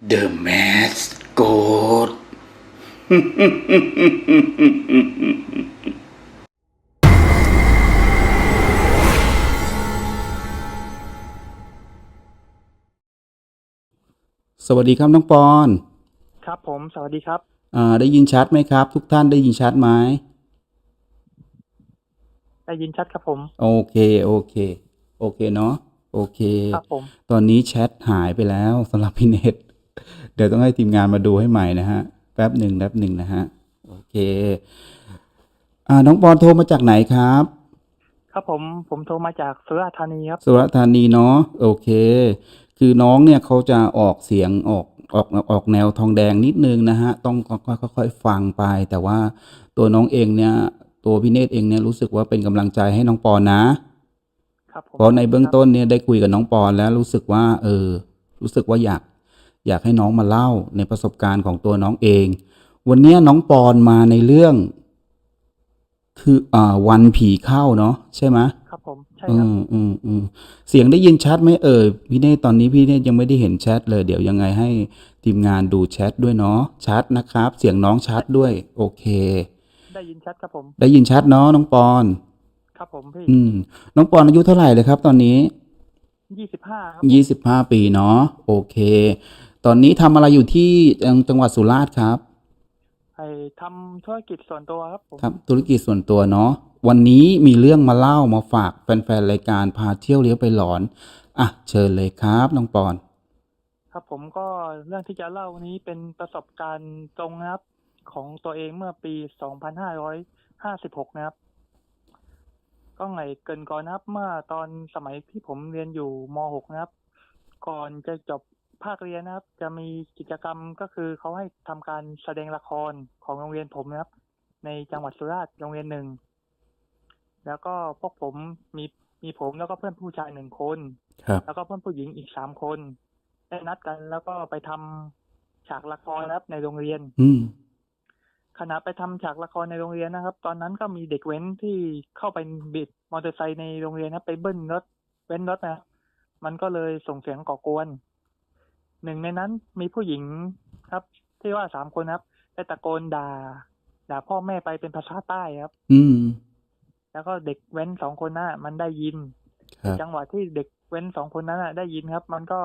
The Mask Goat สวัสดีครับน้องปอน ครับผม สวัสดีครับ อ่า ได้ยินชัดไหมครับ ทุกท่านได้ยินชัดไหมได้ยินชัดครับผม โอเค โอเค โอเคเนาะ โอเค ครับผม ตอนนี้แชทหายไปแล้วสำหรับพี่เนต เดี๋ยวต้องให้ทีมงานมาดูให้ใหม่นะฮะ แป๊บหนึ่งแป๊บหนึ่งนะฮะ โอเค อ่า น้องปอนโทรมาจากไหนครับ ครับผม ผมโทรมาจากสุราษฎร์ธานีครับ สุรษฎร์ธานีเนาะ โอเค คือน้องเนี่ยเขาจะออกเสียงออกออกออกแนวทองแดงนิดนึงนะฮะ ต้องค่อยๆค่อยๆฟังไป แต่ว่าตัวน้องเองเนี่ย ตัวพี่เนตเองเนี่ยรู้สึกว่าเป็นกำลังใจให้น้องปอนนะครับผมเพราะในเบื้องต้นเนี่ยได้คุยกับน้องปอนแล้วรู้สึกว่า เออ รู้สึกว่าอยาก อยากให้น้องมาเล่าในประสบการณ์ของตัวน้องเอง วันเนี้ยน้องปอนมาในเรื่อง คืออ่าวันผีเข้าเนาะใช่ไหมครับผมใช่อืครับมอืมอืมเสียงได้ยินชัดไหมเอ่ยพี่เนตตอนนี้พี่เนตยังไม่ได้เห็นแชทเลย เดี๋ยวยังไงให้ทีมงานดูแชทด้วยเนาะชัดนะครับ เสียงน้องชัดด้วย โอเค ได้ยินชัดครับผม ได้ยินชัดเนาะน้องปอนครับผมพี่อืม น้องปอนอายุเท่าไหร่เลยครับ ตอนนี้ยี่สิบห้าครับยี่สิบห้าปีเนาะโอเค ตอนนี้ทำอะไรอยู่ที่จังจังหวัดสุราษฎร์ครับไอทำธุรกิจส่วนตัวครับผมทำธุรกิจส่วนตัวเนาะวันนี้มีเรื่องมาเล่ามาฝากแฟนๆรายการพาเที่ยวเลี้ยวไปหลอนอะเชิญเลยครับน้องปอน ครับผมก็เรื่องที่จะเล่านี้เป็นประสบการณ์ตรงนะครับของตัวเองเมื่อปีสองพันห้าร้อยห้าสิบหกนะครับ ก็ไงเกรินก่อนนะครับ เมื่อตอนสมัยที่ผมเรียนอยู่มหกนะครับ ก่อนจะจบ ภาคเรียนนะครับ จะมีกิจกรรมก็คือเขาให้ทำการแสดงละครของโรงเรียนผมนะครับ ในจังหวัดสุราษฎร์โรงเรียนหนึ่งแล้วก็พวกผมมีมีผมแล้วก็เพื่อนผู้ชายหนึ่งคนครับแล้วก็เพื่อนผู้หญิงอีกสามคนได้นัดกันแล้วก็ไปทำฉากละครนะครับในโรงเรียน อืมขณะไปทำฉากละครในโรงเรียนนะครับ ตอนนั้นก็มีเด็กเว้นที่เข้าไปบิดมอเตอร์ไซค์ในโรงเรียนนะไปเบิ้ลรถเว้นรถนะครับมันก็เลยส่งเสียงก่อกวน หนึ่งในนั้นมีผู้หญิงครับ ที่ว่าสามคนครับได้ตะโกนด่าด่าพ่อแม่ไปเป็นภาษาใต้ครับ อืม แล้วก็เด็กเว้นสองคนน่ะ มันได้ยินครับจังหวะที่เด็กเว้นสองคนนั้นน่ะ ได้ยินครับ มันก็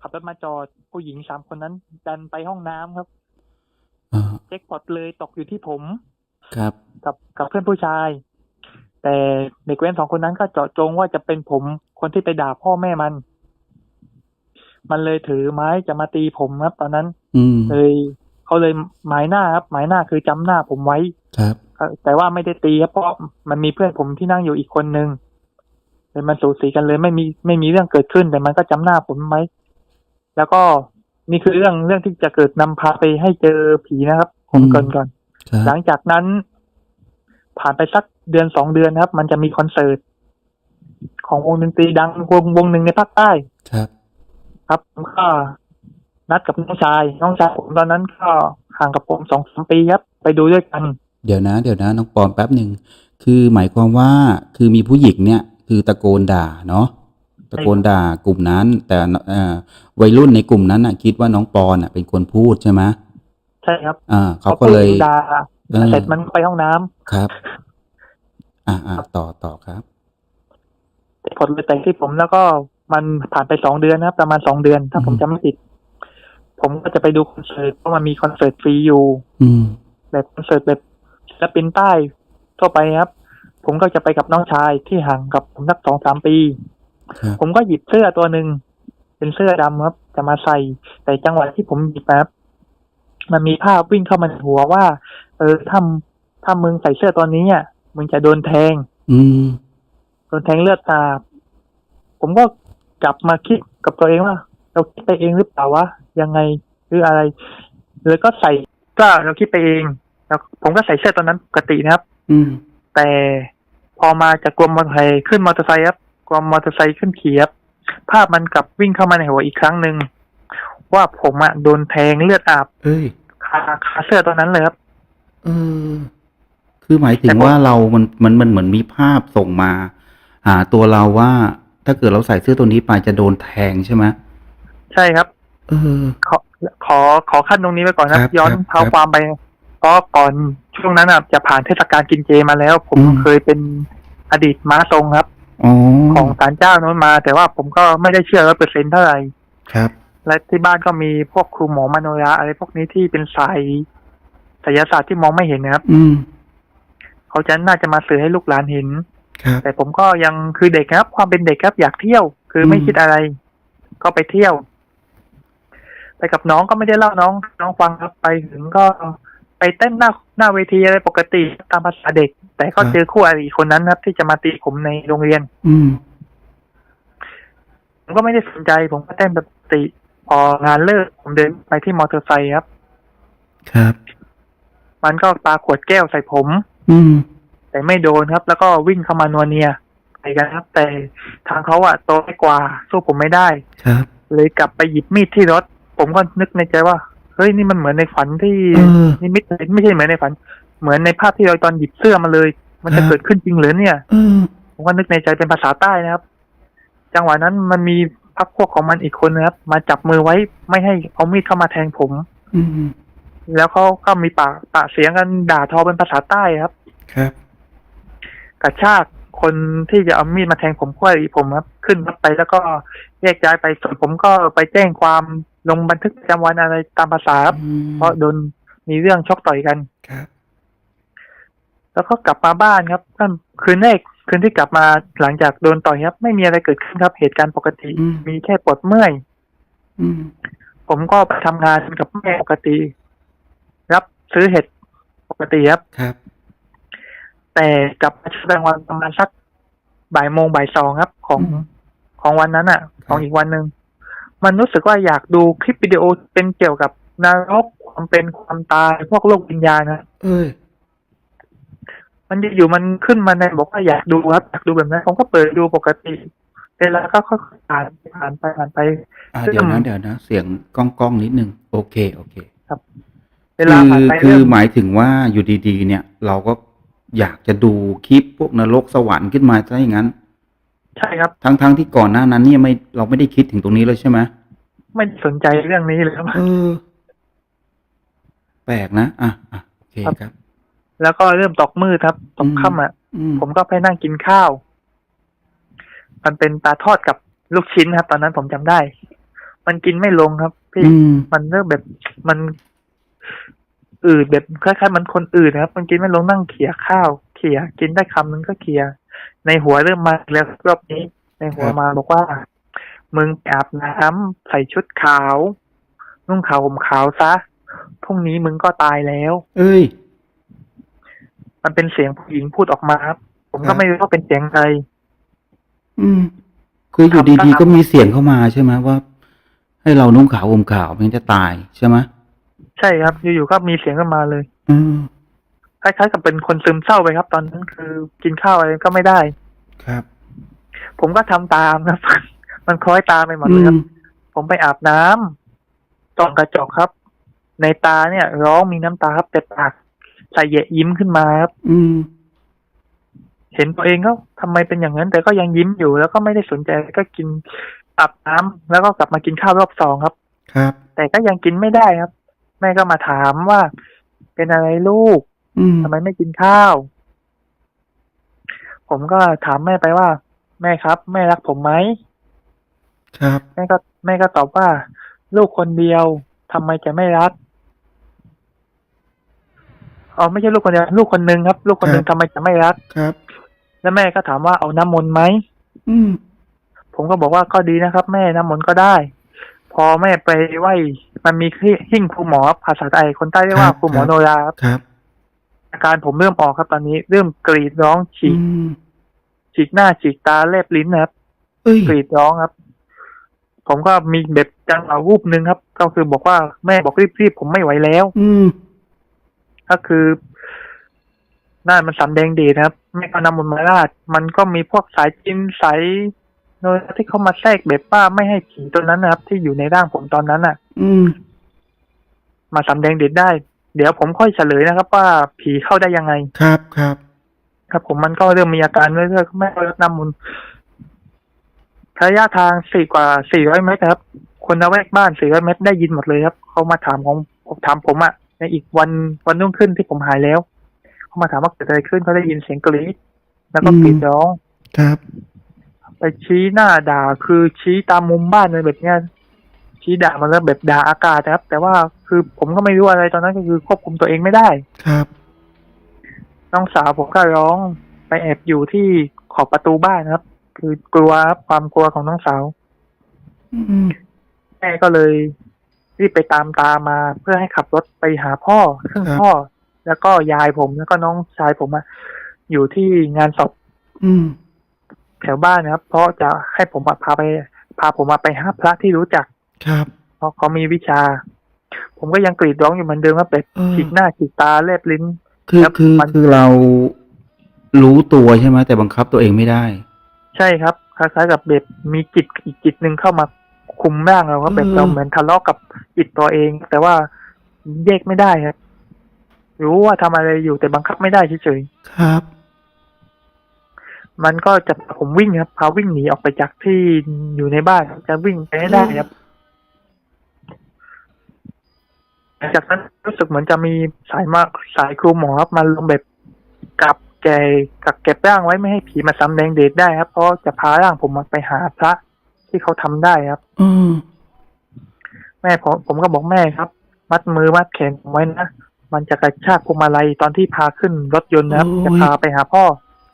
ขับรถมาจอดผู้หญิงสามคนนั้น ดันไปห้องน้ำครับอ่าแจ็คพอตเลยตกอยู่ที่ผม ครับ กับกับเพื่อนผู้ชาย แต่เด็กเว้นสองคนนั้นก็เจาะจงว่าจะเป็นผมคนที่ไปด่าพ่อแม่มัน มันเลยถือไม้จะมาตีผมครับ ตอนนั้น อืมเลยเขาเลยหมายหน้าครับ หมายหน้าคือจำหน้าผมไว้ครับแต่ว่าไม่ได้ตีครับเพราะมันมีเพื่อนผมที่นั่งอยู่อีกคนนึงเลยมันสูสีกันเลย ไม่มีไม่มีเรื่องเกิดขึ้น แต่มันก็จำหน้าผมไว้แล้วก็นี่คือเรื่องเรื่องที่จะเกิดนำพาไปให้เจอผีนะครับผมอืมเกรินก่อนครัหลับงจากนั้น ผ่านไปสักเดือนสองเดือนครับ มันจะมีคอนเสิร์ตของวงดนตรีดังวงวงหนึ่งในภาคใต้ครับ ครับผมก็นัดกับน้องชาย น้องชายผมตอนนั้นก็ห่างกับผมสองสามปีครับ ไปดูด้วยกัน เดี๋ยวนะ เดี๋ยวนะน้องปอนแป๊บหนึ่งคือหมายความว่าคือมีผู้หญิงเนี่ยคือตะโกนด่าเนาะตะโกนด่ากลุ่มนั้น แต่เอ่อวัยรุ่นในกลุ่มนั้นน่ะ คิดว่าน้องปอนอะเป็นคนพูดใช่ไหมใช่ครับอ่าเขาก็เลยพอพูดด่าเออเสร็จมันไปห้องน้ำครับ อ่าอ่าต่อต่อครับแต่ผลเลยแต่งที่ผมแล้วก็ มันผ่านไปสองเดือนนะครับ ประมาณสองเดือน ถ้าผมอืมจำไม่ผิด ผมก็จะไปดูคอนเสิร์ตเพราะมันมีคอนเสิร์ตฟรีอยู่อืมแบบคอนเสิร์ตแบบศิลปินใต้ทั่วไปครับ ผมก็จะไปกับน้องชายที่ห่างกับผมสักสองสามปีครับผมก็หยิบเสื้อตัวหนึ่งเป็นเสื้อดำครับ จะมาใส่แต่จังหวะที่ผมหยิบนะครับมันมีภาพวิ่งเข้ามาในหัวว่า เออถ้าถ้ามึงใส่เสื้อตัวนี้อะมึงจะโดนแทง อืมโดนแทงเลือดอาบผมก็ กลับมาคิดกับตัวเองว่า เราคิดไปเองหรือเปล่าวะยังไงหรืออะไรเลยก็ใส่ก็เราคิดไปเองแล้วผมก็ใส่เสื้อตัวนั้นปกตินะครับ อืม แต่พอมาจากกรมมอเตอร์ไซค์ขึ้นมอเตอร์ไซค์ครับกรมมอเตอร์ไซค์ขึ้นขี่ครับภาพมันกลับวิ่งเข้ามาในหัวอีกครั้งหนึ่งว่าผมอะโดนแทงเลือดอาบเอ้ยคาคาเสื้อตัวนั้นเลยครับ เออ คือหมายถึแต่งผมว่าเรามันมันมันเหมือนมีภาพส่งมา หาตัวเราว่า ถ้าเกิดเราใส่เสื้อตัวนี้ไปจะโดนแทงใช่ไหมใช่ครับ เออ ขอขขอขอขั้นตรงนี้ไว้ก่อนนะครับ ย้อนครับเท้าครับความไปเพราะก่อนช่วงนั้นอะจะผ่านเทศกาลกินเจมาแล้ว ผมอืมเคยเป็นอดีตม้าทรงครับอ๋อของศาลเจ้าโน้นมา แต่ว่าผมก็ไม่ได้เชื่อร้อยเปอร์เซ็นเท่าไหร่ครับ และที่บ้านก็มีพวกครูหมอมโนราอะไรพวกนี้ที่เป็นสายไสยศาสตร์ที่มองไม่เห็นนะครับ อืมเขาจะน่าจะมาสื่อให้ลูกหลานเห็นครับ แต่ผมก็ยังคือเด็กครับ ความเป็นเด็กครับอยากเที่ยว คือไม่อืมคิดอะไร ก็ไปเที่ยว ไปกับน้องก็ไม่ได้เล่าน้อง น้องฟังครับไปถึงก็ไปเต้นหน้าหน้าเวทีอะไรปกติตามภาษาเด็ก แต่ก็เจอคู่อริคนนั้นครับ ที่จะมาตีผมในโรงเรียน อืมผมก็ไม่ได้สนใจ ผมก็เต้นแบบปกติพองานเลิกผมเดินไปที่มอเตอร์ไซค์ครับ ครับ มันก็ปาขวดแก้วใส่ผม อืม แต่ไม่โดนครับ แล้วก็วิ่งเข้ามานัวเนียไปกันครับ แต่ทางเขาอะโตกว่า สู้ผมไม่ได้ครับ เลยกลับไปหยิบมีดที่รถ ผมก็นึกในใจว่าเฮ้ยนี่มันเหมือนในฝันที่เออ นิมิตเลยไม่ใช่เหมือนในฝัน เหมือนในภาพที่เราตอนหยิบเสื้อมาเลย มันจะครับเกิดขึ้นจริงหรือเนี่ย เออผมก็นึกในใจเป็นภาษาใต้นะครับ จังหวะนั้นมันมีพักพวกของมันอีกคนนะครับ มาจับมือไว้ไม่ให้เอามีดเข้ามาแทงผม อืมแล้วเขาก็มีปากปากเสียงกันด่าทอเป็นภาษาใต้ครับ ครับ กระชากคนที่จะเอามีดมาแทงผมก็อีผมครับขึ้นรถไปแล้วก็แยกย้ายไปส่วนผมก็ไปแจ้งความลงบันทึกประจำวันอะไรตามภาษาครับอืมเพราะโดนมีเรื่องชกต่อยกัน ครับ แล้วก็กลับมาบ้านครับก็คืนแรกคืนที่กลับมาหลังจากโดนต่อยครับ ไม่มีอะไรเกิดขึ้นครับเหตุการณ์ปกติ อืม มีแค่ปวดเมื่อย อืม ผมก็ไปทำงานกับแม่ปกติ รับซื้อเห็ดปกติครับ ครับ แต่กลับมาช่วงกลางวันประมาณสักบ่ายโมงบ่ายสองครับ ของอืมของวันนั้นอะ ของอีกวันหนึ่งมันรู้สึกว่าอยากดูคลิปวิดีโอเป็นเกี่ยวกับนรกความเป็นความตายพวกโลกวิญญาณนะเอ้ยมันอยู่ๆมันขึ้นมาในบอกว่าอยากดูครับอยากดูแบบนั้นผมก็เปิดดูปกติเวลาก็ค่อยๆผ่านผ่านไปผ่านไปอ่าซึ่งเดี๋ยวนะเดี๋ยวนะเสียงก้องก้องๆนิดนึงโอเค โอเคเวลาผ่านคือไปคือเริ่มหมายถึงว่าอยู่ดีๆ เนี่ย เราก็ อยากจะดูคลิปพวกนรกสวรรค์ขึ้นมาซะอย่างนั้น ใช่ครับทั้งๆที่ก่อนหน้านั้นเนี่ยไม่เราไม่ได้คิดถึงตรงนี้เลยใช่ไหมไม่สนใจเรื่องนี้เลยครับ เออ แปลกนะอะอะโอเคครับ แล้วก็เริ่มตกมืดครับตกค่ำอะ อืมผมก็ไปนั่งกินข้าว มันเป็นปลาทอดกับลูกชิ้นครับ ตอนนั้นผมจำได้ มันกินไม่ลงครับ พี่ อืมมันเริ่มแบบมัน อืดแบบคล้ายๆมันคนอื่นนะครับ มันกินไม่ลงนั่งเขี่ยข้าวเขี่ยกินได้คำนึงก็เขี่ยในหัวเริ่มมาแล้วรอบนี้ ในหัวครับมาบอกว่า มึงไปอาบน้ำใส่ชุดขาว นุ่งขาวห่มขาวซะพรุ่งนี้มึงก็ตายแล้ว เอ้ย มันเป็นเสียงผู้หญิงพูดออกมาครับ ผมครัก็บไม่รู้ว่าเป็นเสียงใครอืม คืออยู่ทำดีก็ๆทำก็มีเสียงเข้ามาใช่ไหมว่า ให้เรานุ่งขาวห่มขาวมันจะตายใช่ไหม ใช่ครับ อยู่ๆก็มีเสียงขึ้นมาเลย อืมคล้ายๆกับเป็นคนซึมเศร้าไปครับ ตอนนั้นคือกินข้าวอะไรก็ไม่ได้ ครับ ผมก็ทำตามครับ มันคล้อยตามไปหมดอืเลยครัมบผมไปอาบน้ำส่องกระจกครับ ในตาเนี่ย ร้องมีน้ำตาครับแต่ปากใส่แยะยิ้มขึ้นมาครับ อืม เห็นตัวเองก็ทำไมเป็นอย่างนั้น แต่ก็ยังยิ้มอยู่แล้วก็ไม่ได้สนใจก็กินอาบน้ำแล้วก็กลับมากินข้าวรอบสองครับ ครับ แต่ก็ยังกินไม่ได้ครับ แม่ก็มาถามว่า เป็นอะไรลูกอืมทำไมไม่กินข้าว ผมก็ถามแม่ไปว่า แม่ครับ แม่รักผมไหมครับแม่ก็แม่ก็ตอบว่า ลูกคนเดียวทำไมจะไม่รักอ๋อไม่ใช่ลูกคนเดียวลูกคนหนึ่งครับ ลูกคนหนึ่งทำไมจะไม่รักครับ แล้วแม่ก็ถามว่าเอาน้ำมนต์ไหมอืมผมก็บอกว่าก็ดีนะครับ แม่น้ำมนต์ก็ได้พ อแม่ไปไหว้มันมีหิ้งครูหมอภาษาไทยคนใต้เรียกว่าครับครูหมอครับโนราครับครับ อาการผมเริ่มออกครับตอนนี้ เริ่มกรีดร้องฉีอืกมฉีกหน้าฉีกตาแลบลิ้นนะครับเอ้ยกรีดร้องครับ ผมก็มีแบบจังหวะวูบหนึ่งครับ ก็คือบอกว่าแม่บอกรีบๆผมไม่ไหวแล้ว อืมก็คือหน้ามันสำแดงเดชนะครับแม่ก็นำมนต์มาราดมันก็มีพวกสายจินสาย โนยที่เข้ามาแทรกแบบว่าไม่ให้ผีตัวนั้นนะครับ ที่อยู่ในร่างผมตอนนั้นอะ อืม มาสำแดงเดชได้ เดี๋ยวผมค่อยเฉลยนะครับ ว่าผีเข้าได้ยังไง ครับครับ ครับ ผมมันก็เริ่มมีอาการเรื่อยๆแม่ก็รดน้ำมนต์ระยะทางสี่กว่าสี่ร้อยเมตรครับ คนละแวกบ้านสี่ร้อยเมตรได้ยินหมดเลยครับเขามาถามของถามผมอะในอีกวันวันรุ่งขึ้นที่ผมหายแล้วเขามาถามว่าเกิดอะไรขึ้นเขาได้ยินเสียงกรีดแล้วก็อืมกรีดร้องครับ ไปชี้หน้าด่าคือชี้ตามมุมบ้านเลยแบบเนี้ยชี้ด่ามันแล้วแบบด่าอากาศนะครับ แต่ว่าคือผมก็ไม่รู้อะไรตอนนั้นก็คือควบคุมตัวเองไม่ได้ ครับ น้องสาวผมก็ร้องไปแอบอยู่ที่ขอบประตูบ้านครับ คือกลัวครับความกลัวของน้องสาวอืมแม่ก็เลยรีบไปตามตามมาเพื่อให้ขับรถไปหาพ่อ ซึ่งครับ พ่อ แล้วก็ยายผมแล้วก็น้องชายผมอะอยู่ที่งานศพ อืม แถวบ้านนะครับ เพราะจะให้ผมอะพาไป พาผมมาไปหาพระที่รู้จักครับ เพราะเขามีวิชา ผมก็ยังกรีดร้องอยู่เหมือนเดิมว่าแบบเออฉีกหน้าฉีกตาแลบลิ้น คือครับคือมันคือเรารู้ตัวใช่ไหมแต่บังคับตัวเองไม่ได้ ใช่ครับคล้ายๆกับแบบมีจิตอีกจิตหนึ่งเข้ามาคุมร่างเราครับแบบเออเราเหมือนทะเลาะกับจิตตัวเอง แต่ว่าแยกไม่ได้ครับรู้ว่าทำอะไรอยู่แต่บังคับไม่ได้เฉยครับๆ มันก็จะพาผมวิ่งครับพาวิ่งหนีออกไปจากที่อยู่ในบ้านครับจะวิ่งไปให้ได้ครับหลังจากนั้นรู้สึกเหมือนจะมีสายมาสายครูหมอครับมาลงแบบกับแกกับเก็บร่างไว้ไม่ให้ผีมาซ้ำแดงเดชได้ครับ เพราะจะพาร่างผมมาไปหาพระที่เขาทำได้ครับ อืมแม่ผมผมก็บอกแม่ครับ มัดมือมัดแขนผมไว้นะมันจะกระชากพวงมาลัยตอนที่พาขึ้นรถยนต์นะครับ จะพาไปหาพ่อ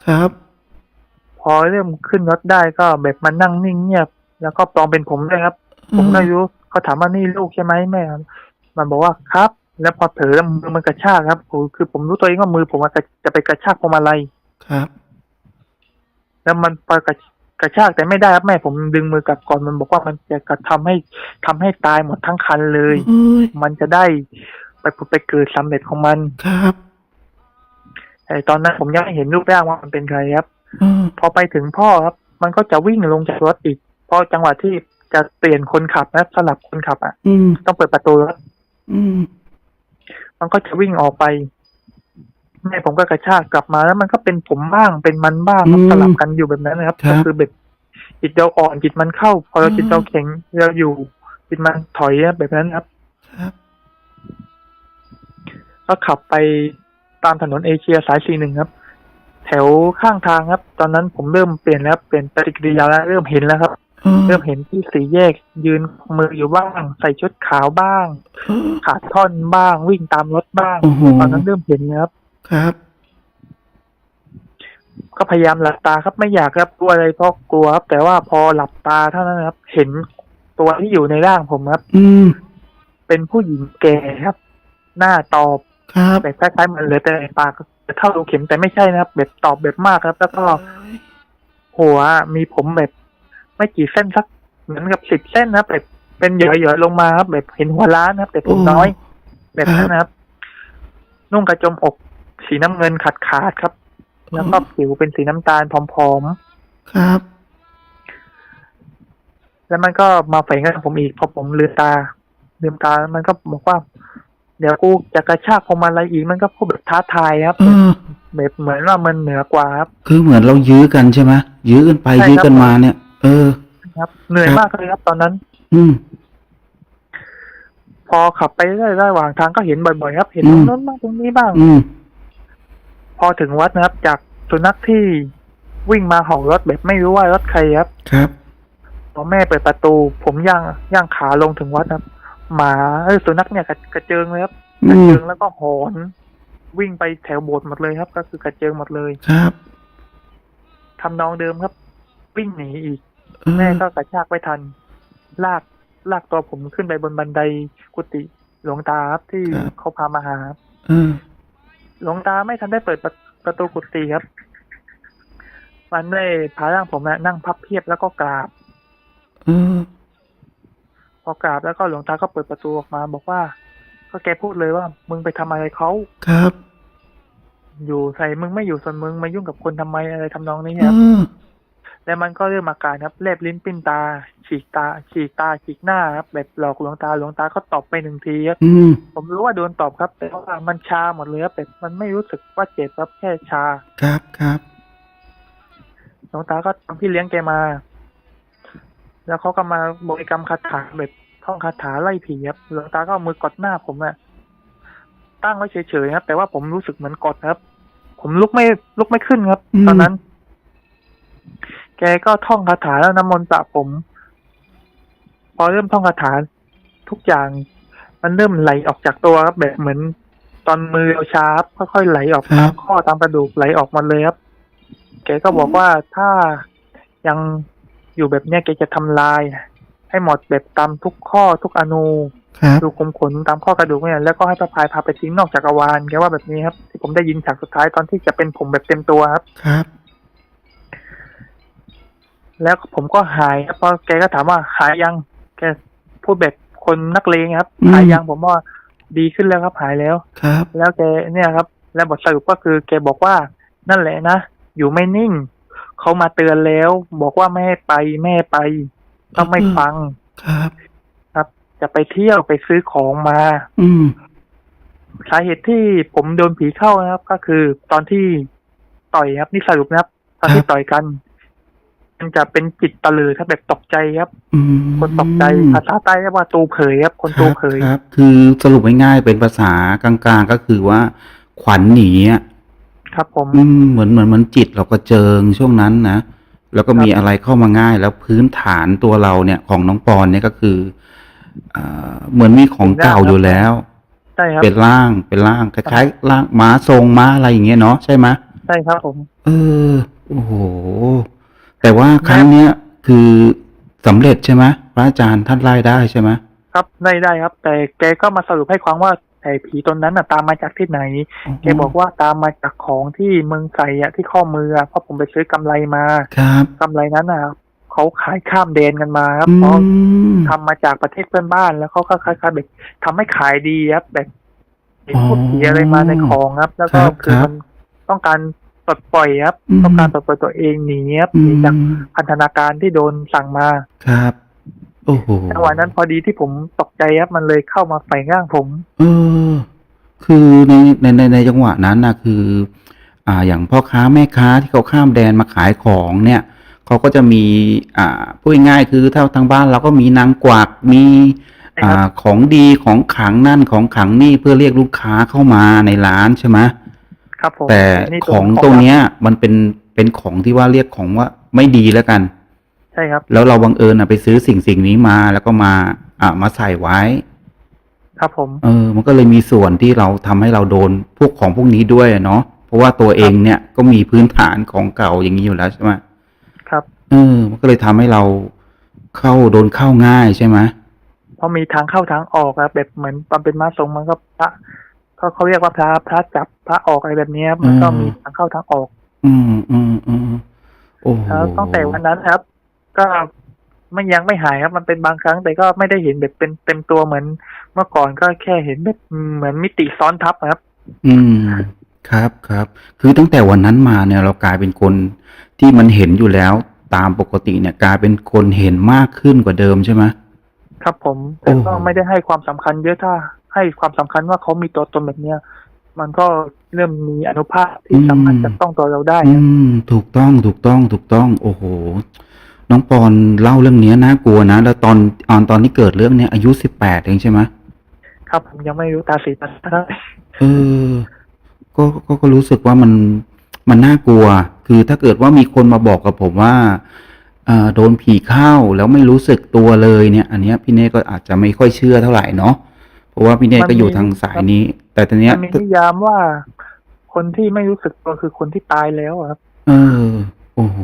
ครับ พอเริ่มขึ้นรถได้ก็แบบมันนั่งนิ่งเงียบ แล้วก็ปลอมเป็นผมด้วยครับ ผมก็รู้เขาถามว่านี่ลูกใช่ไหมแม่ครับมันบอกว่าครับ แล้วพอเผลอแล้วมือมันกระชากครับคือคือผมรู้ตัวเองว่ามือผมอะจะจะไปกระชากพวงมาลัยครับ แล้วมันไปกระกระชากแต่ไม่ได้ครับแม่ผมดึงมือกลับก่อนมันบอกว่ามันจะกระทำให้ทำให้ตายหมดทั้งคันเลยเอ้ยมันจะได้ไปผุดไปเกิดสำเร็จของมันครับแต่ตอนนั้นผมยังไม่เห็นรูปร่างว่ามันเป็นใครครับเออ พอไปถึงพ่อครับ มันก็จะวิ่งลงจากรถอีกเพราะจังหวะที่จะเปลี่ยนคนขับนะสลับคนขับอะอืมต้องเปิดประตูรถอืมมันก็จะวิ่งออกไปแม่ผมก็กระชากกลับมาแล้วมันก็เป็นผมบ้างเป็นมันบ้างครับอืมสลับกันอยู่แบบนั้นนะครับครับก็คือแบบจิตเราอ่อนจิตมันเข้า พอเราอืมจิตเราแข็งเราอยู่จิตมันถอยนะแบบนั้นครับครับก็ขับไปตามถนนเอเชียสายสี่หนึ่งครับ แถวข้างทางครับ ตอนนั้นผมเริ่มเปลี่ยนแล้วเปลี่ยนปฏิกิริยาแล้วเริ่มเห็นแล้วครับเออเริ่มเห็นที่สีแยก ยืนมืออยู่บ้าง ใส่ชุดขาวบ้างเออขาดท่อนบ้าง วิ่งตามรถบ้างโอ้โหตอนนั้นเริ่มเห็นนะครับ ครับ ก็พยายามหลับตาครับไม่อยากรับรู้อะไรเพราะกลัวครับแต่ว่าพอหลับตาเท่านั้นนะครับ เห็นตัวที่อยู่ในร่างผมครับ อืม เป็นผู้หญิงแก่ครับ หน้าตอบครับแบบคล้ายๆเหมันเหลือแต่ปาก เท่ารูเข็มแต่ไม่ใช่นะครับ แบบตอบแบบมากครับ แล้วก็หัวมีผมแบบ ไม่กี่เส้นสักเหมือนกับสิบเส้นนะครับแบบเป็นเหยอะๆลงมาครับแบบเห็นหัวล้านนะครับแต่ผมน้อย แบบนั้นนะครับ นุ่งกระจมอกสีน้ำเงินขาดขาดๆครับ แล้วก็ผิวเป็นสีน้ำตาลผอมครับๆแล้วมันก็มาแฝงกับผมอีกพอผมลืมตาลืมตามันก็บอกว่า เดี๋ยวกูจะกระชากพวงมาลัยอีกมันก็พูดแบบท้าทายครับเออ แบบเหมือนว่ามันเหนือกว่าครับ คือเหมือนเรายื้อกันใช่ไหมยื้อกันไปใช่ครับ ยื้อกันมาเนี่ย เออ ครับ เหนื่อยครับมากเลยครับตอนนั้น อืม พอขับไปเรื่อยๆระหว่างทางก็เห็นบ่อยๆครับ เห็นอืตรม งนั้นบ้างตรงนี้บ้าง อืม พอถึงวัดนะครับ จากสุนัขที่วิ่งมาเห่ารถแบบไม่รู้ว่ารถใครครับครับ พอแม่เปิดประตู ผมย่างย่างขาลงถึงวัดครับ หมาเออสุนัขเนี่ยกระกระเจิงเลยครับกอืระมเจิงแล้วก็หอน วิ่งไปแถวโบสถ์หมดเลยครับ ก็คือกระเจิงหมดเลยครับทำนองเดิมครับ วิ่งหนีอีกเออแม่ก็กระชากไม่ทัน ลากลากตัวผมขึ้นไปบนบันไดกุฏิหลวงตาครับที่เขาพามาหาครับเออหลวงตาไม่ทันได้เปิดประประตูกุฏิครับ มันได้พาร่างผมนะนั่งพับเพียบแล้วก็กราบเออ พอกราบแล้วก็หลวงตาก็เปิดประตูออกมา บอกว่า ก็แกพูดเลยว่า มึงไปทำอะไรเขาครับ อยู่ใส่มึงไม่อยู่ส่วนมึงมายุ่งกับคนทำไมอะไรทำนองนี้เอครับอแล้วมันก็เริ่มอาการครับแลบลิ้นปิ้นตา ฉีกตา ฉีกตาฉีกหน้าครับแบบหลอกหลวงตาหลวงตาก็ตอบไปหนึ่งทีครับอืมผมรู้ว่าโดนตอบครับ แต่ว่ามันชาหมดเลยครับแบบมันไม่รู้สึกว่าเจ็บครับแค่ชา ครับครับหลวงตาก็ทำพี่เลี้ยงแกมา แล้วเขาก็มาบริกรรมคาถาแบบท่องคาถาไล่ผีครับหลวงตาก็เอามือกดหน้าผมอะตั้งไว้เฉยๆครับ แต่ว่าผมรู้สึกเหมือนกดครับ ผมลุกไม่ลุกไม่ขึ้นครับอืมตอนนั้น แกก็ท่องคาถาแล้วน้ำมนต์ประผม พอเริ่มท่องคาถาทุกอย่างมันเริ่มไหลออกจากตัวครับแบบเหมือนตอนมือเราชาร์ปค่อยๆไหลออกครัตาบมข้อตามกระดูกไหลออกหมาเลยครับ แกก็บอกว่าถ้ายัง อยู่แบบเนี้ยแกจะทำลาย ให้หมดแบบตามทุกข้อทุกอนูครับดูขมขนตามข้อกระดูกเนี่ยแล้วก็ให้พระพายพาไปทิ้งนอกจักรวาลแกว่าแบบนี้ครับที่ผมได้ยินฉากสุดท้ายตอนที่จะเป็นผมแบบเต็มตัวครับครับ แล้วผมก็หายครับเพราะแกก็ถามว่าหายยังแกพูดแบบคนนักเลงครับอืมหายยังผมว่าดีขึ้นแล้วครับหายแล้วครับ แล้วแกเนี่ยครับ แล้วบทสรุปก็คือแกบอกว่านั่นแหละนะอยู่ไม่นิ่ง เขามาเตือนแล้ว บอกว่าไม่ให้ไปไม่ให้ไปต้องไม่ฟังครับ ครับ จะไปเที่ยวไปซื้อของมา อืมสาเหตุที่ผมโดนผีเข้านะครับ ก็คือตอนที่ต่อยครับ นี่สรุปนะครับ ตอนที่ครับต่อยกัน มันจะเป็นจิตตะลือถ้าแบบตกใจครับอืมคนตกใจภาษาใต้เรียกว่าตูเผยครับ คนคตูรับเผยครับ คือสรุปง่ายๆเป็นภาษากลางๆก็คือว่า ขวัญหนีอะ ครับผม อืมเหมือนเหมือนเหมือนจิตเราก็เจิงช่วงนั้นนะแล้วก็มีครับอะไรเข้ามาง่าย แล้วพื้นฐานตัวเราเนี่ยของน้องปอนเนี่ยก็คืออ่าเหมือนมีของเก่าอยู่แล้วใช่ครับเป็นร่างเป็นร่างคล้ายๆร่างม้าทรงม้าอะไรอย่างเงี้ยเนาะใช่ไหมใช่ครับผม เออโอ้โหแต่ว่าครั้งเนี้ยคือสำเร็จใช่ไหมพระอาจารย์ท่านไล่ได้ใช่ไหมครับได้ได้ครับ แต่แกก็มาสรุปให้ฟังว่า ไอ้ผีตนนั้นน่ะตามมาจากที่ไหนแกบอกว่าตามมาจากของที่เมืองใส่อะที่ข้อมืออะเพราะผมไปซื้อกำไรมาครับกำไรนั้นอะเขาขายข้ามแดนกันมาครับอืเพราะมทำมาจากประเทศเพื่อนบ้านแล้วเขาก็คล้ายๆแบบทำให้ขายดีครับแบบเห็นอ๋อพวกผีอะไรมาในของครับ แล้วก็ครับคือครับมันต้องการปลดปล่อยครับอืมต้องการปลดปล่อยตัวเองหนีครับอืหนีจากมพันธนาการที่โดนสั่งมาครับโอ้โหจังหวะนั้นพอดีที่ผมตกใจครับมันเลยเข้ามาใส่ร่างผม เออ คือในในในในจังหวะนั้นนะคืออ่าอย่างพ่อค้าแม่ค้าที่เขาข้ามแดนมาขายของเนี่ยเขาก็จะมีอ่าพูดง่ายๆคือถ้าทางบ้านเราก็มีนางกวักมีใช่ครับอ่าของดีของขลังนั่นของขลังนี่เพื่อเรียกลูกค้าเข้ามาในร้านใช่ไหมครับผมแต่นี่ของวตรงเนี้ยมันเป็นเป็นของที่ว่าเรียกของว่าไม่ดีแล้วกัน ใช่ครับ แล้วเราบังเอิญอะไปซื้อสิ่งสิ่งนี้มาแล้วก็มาอ่ามาใส่ไว้ ครับผม เออ มันก็เลยมีส่วนที่เราทำให้เราโดนพวกของพวกนี้ด้วยอะเนาะ เพราะว่าตัวเองเนี่ยก็มีพื้นฐานของเก่าอย่างนี้อยู่แล้วใช่ไหมครับ เออ มันก็เลยทำให้เราเข้าโดนเข้าง่ายใช่ไหมเพราะมีทางเข้าทางออกครับแบบเหมือนตอนเป็นมาทรงมันก็พระก็เขาเรียกว่าพระพระจับพระออกอะไรแบบเนี้ยครับมันก็มีทางเข้าทางออก อืมอืมอืมโอ้โหแล้วตั้งแต่วันนั้นครับ ก็ ไม่ยังไม่หายครับ มันเป็นบางครั้งแต่ก็ไม่ได้เห็นแบบเป็นเต็มตัวเหมือน เมื่อก่อนก็แค่เห็นแบบเหมือนมิติซ้อนทับครับ อืมครับครับ คือตั้งแต่วันนั้นมาเนี่ยเรากลายเป็นคนที่มันเห็นอยู่แล้วตามปกติเนี่ย กลายเป็นคนเห็นมากขึ้นกว่าเดิมใช่ไหมครับผมแต่ก็โอ้โหไม่ได้ให้ความสำคัญเยอะถ้า ให้ความสำคัญว่าเขามีตัวตนแบบเนี้ยมันก็เริ่มมีอนุภาพที่สามารถจับต้องตัวเราได้ อืครับมถูกต้องถูกต้องถูกต้อง โอ้โห น้องปอนเล่าเรื่องเนี้ยน่ากลัวนะ แล้วตอนตอนตอนที่เกิดเรื่องเนี้ยอายุสิบแปดเองใช่ไหมครับผมยังไม่รู้ตาสีตาสาเออก็ก็ก็รู้สึกว่ามันมันน่ากลัว คือถ้าเกิดว่ามีคนมาบอกกับผมว่าเอ่อโดนผีเข้าแล้วไม่รู้สึกตัวเลยเนี่ย อันเนี้ยพี่เน่ก็อาจจะไม่ค่อยเชื่อเท่าไหร่เนาะเพราะว่าพี่เน่ก็อยู่ทางสายนี้ แต่ตอนเนี้ย มันมีนิยามว่า คนที่ไม่รู้สึกตัวคือคนที่ตายแล้วอะครับ เออ โอ้โห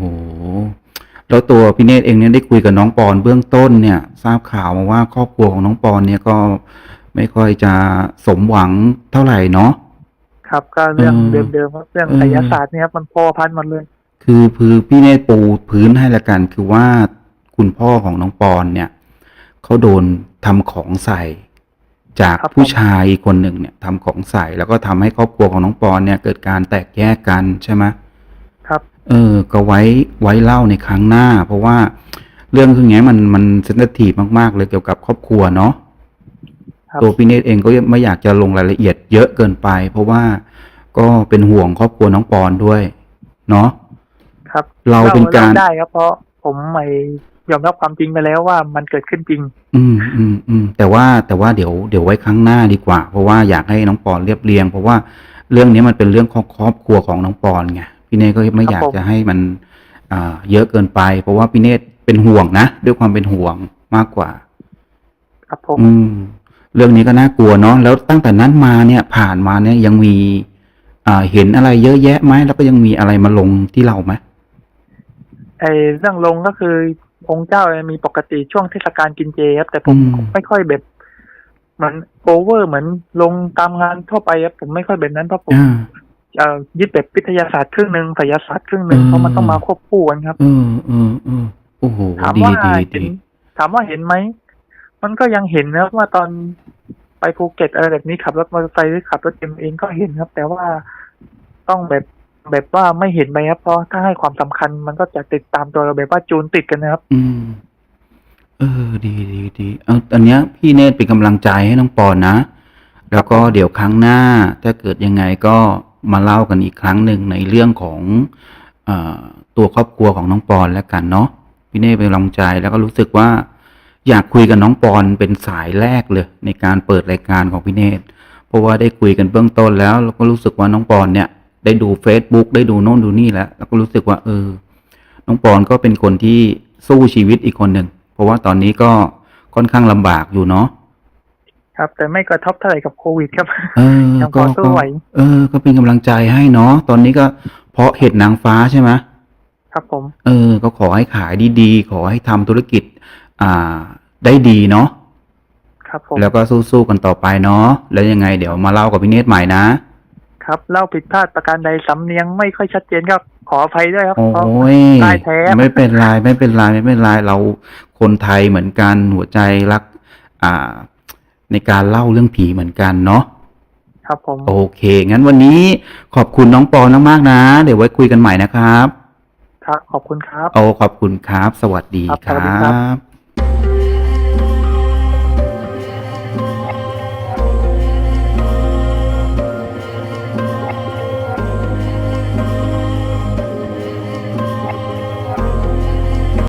แล้วตัวพี่เนตรเองเนี่ยได้คุยกับน้องปอนเบื้องต้นเนี่ย ทราบข่าวมาว่าครอบครัวของน้องปอนเนี่ยก็ไม่ค่อยจะสมหวังเท่าไหร่เนาะครับก็เรื่องเออเดิมๆครับเรื่องเออไสยศาสตร์เนี่ยครับมันพอพันหมดเลย คือคือพี่เนตรปูพื้นให้ละกัน คือว่าคุณพ่อของน้องปอนเนี่ยเขาโดนทำของใส่จากครับผมผู้ชายอีกคนหนึ่งเนี่ยทำของใส่แล้วก็ทำให้ครอบครัวของน้องปอนเนี่ยเกิดการแตกแยกกันใช่ไหมครับ เออ ก็ไว้ไว้เล่าในครั้งหน้า เพราะว่าเรื่องพวกนี้มันมันเซนซิทีฟมากๆ เลยเกี่ยวกับครอบครัวเนาะครับตัวพี่เนตรเองก็ไม่อยากจะลงรายละเอียดเยอะเกินไป เพราะว่าก็เป็นห่วงครอบครัวน้องปอนด้วย เนาะครับ เราเป็นการล่ได้ครับเพราะผมไม่ยอมรับความจริงไปแล้วว่ามันเกิดขึ้นจริง อืมอืมอืมแต่ว่าแต่ว่าเดี๋ยวเดี๋ยวไว้ครั้งหน้าดีกว่า เพราะว่าอยากให้น้องปอนเรียบเรียง เพราะว่าเรื่องนี้มันเป็นเรื่องของครอบครัวของน้องปอนไง พี่เนตก็ไม่ครับอยากผมจะให้มันอ่าเยอะเกินไป เพราะว่าพี่เนตเป็นห่วงนะด้วยความเป็นห่วงมากกว่า ครับผมอืมเรื่องนี้ก็น่ากลัวเนาะแล้วตั้งแต่นั้นมาเนี่ยผ่านมาเนี่ยยังมีอ่าเห็นอะไรเยอะแยะไหมแล้วก็ยังมีอะไรมาลงที่เราไหมไอ้เรื่องลงก็คือองค์เจ้ามีปกติช่วงเทศกาลกินเจครับ แต่ผมอืมไม่ค่อยแบบเหมือนโอเวอร์เหมือนลงตามงานทั่วไปครับผมไม่ค่อยแบบนั้นเพราะผมอ่าเอ่อ ยึดแบบวิทยาศาสตร์ครึ่งหนึ่งศิลศาสตร์ครึ่งหนึ่งอืมเพราะมันต้องมาควบคู่กันครับเออเออเออโอ้โหถามดีว่าดีเห็ดีนถามว่าเห็นไหมมันก็ยังเห็นนะครับว่าตอนไปภูเก็ตอะไรแบบนี้ขับรถมอเตอร์ไซค์หรือขับรถเองเองก็เห็นครับ แต่ว่าต้องแบบแบบว่าไม่เห็นไปครับ เพราะถ้าให้ความสำคัญมันก็จะติดตามตัวเราแบบว่าจูนติดกันนะครับ อืม เออ ดีดีดีเอาอันเนี้ย พี่เนตรเป็นกำลังใจให้น้องปอนนะ แล้วก็เดี๋ยวครั้งหน้า ถ้าเกิดยังไงก็ มาเล่ากันอีกครั้งหนึ่งในเรื่องของอตัวครอบครัวของน้องปอนแล้วกันเนาะพี่เนตรเป็นกำลังใจแล้วก็รู้สึกว่า อยากคุยกับน้องปอนเป็นสายแรกเลย ในการเปิดรายการของพี่เนตเพราะว่าได้คุยกันเบื้องต้นแล้วเราก็รู้สึกว่าน้องปอนเนี่ย ได้ดู Facebook ได้ดูโน่นดูนี่แล้ว แล้วก็รู้สึกว่า เออ น้องปอนก็เป็นคนที่สู้ชีวิตอีกคนหนึ่งเพราะว่าตอนนี้ก็ค่อนข้างลำบากอยู่เนาะ ครับ แต่ไม่กระทบเท่าไหร่กับโควิดครับเออยังพก็อสู้ก็ไหวเออ ก็เป็นกำลังใจให้เนาะตอนนี้ก็เพราะเห็ดนางฟ้าใช่ไหมครับผม เออ ก็ขอให้ขายดีๆ ขอให้ทำธุรกิจ อ่า ได้ดีเนาะครับผมแล้วก็สู้ๆกันต่อไปเนาะแล้วยังไงเดี๋ยวมาเล่ากับพี่เนตรใหม่นะครับเล่าผิดพลาดประการใดสำเนียงไม่ค่อยชัดเจนก็ขออภัยด้วยครับโอ้เพราะยได้แท้ไม่เป็นไรไม่เป็นไรไม่เป็นไรเราคนไทยเหมือนกันหัวใจรัก อ่า ในการเล่าเรื่องผีเหมือนกันเนาะครับผม โอเค งั้นวันนี้ขอบคุณน้องปอนมากๆนะ เดี๋ยวไว้คุยกันใหม่นะครับ ครับ ขอบคุณครับ โอ้ขอบคุณครับ สวัสดีครับคสวัสดีรัครับ บ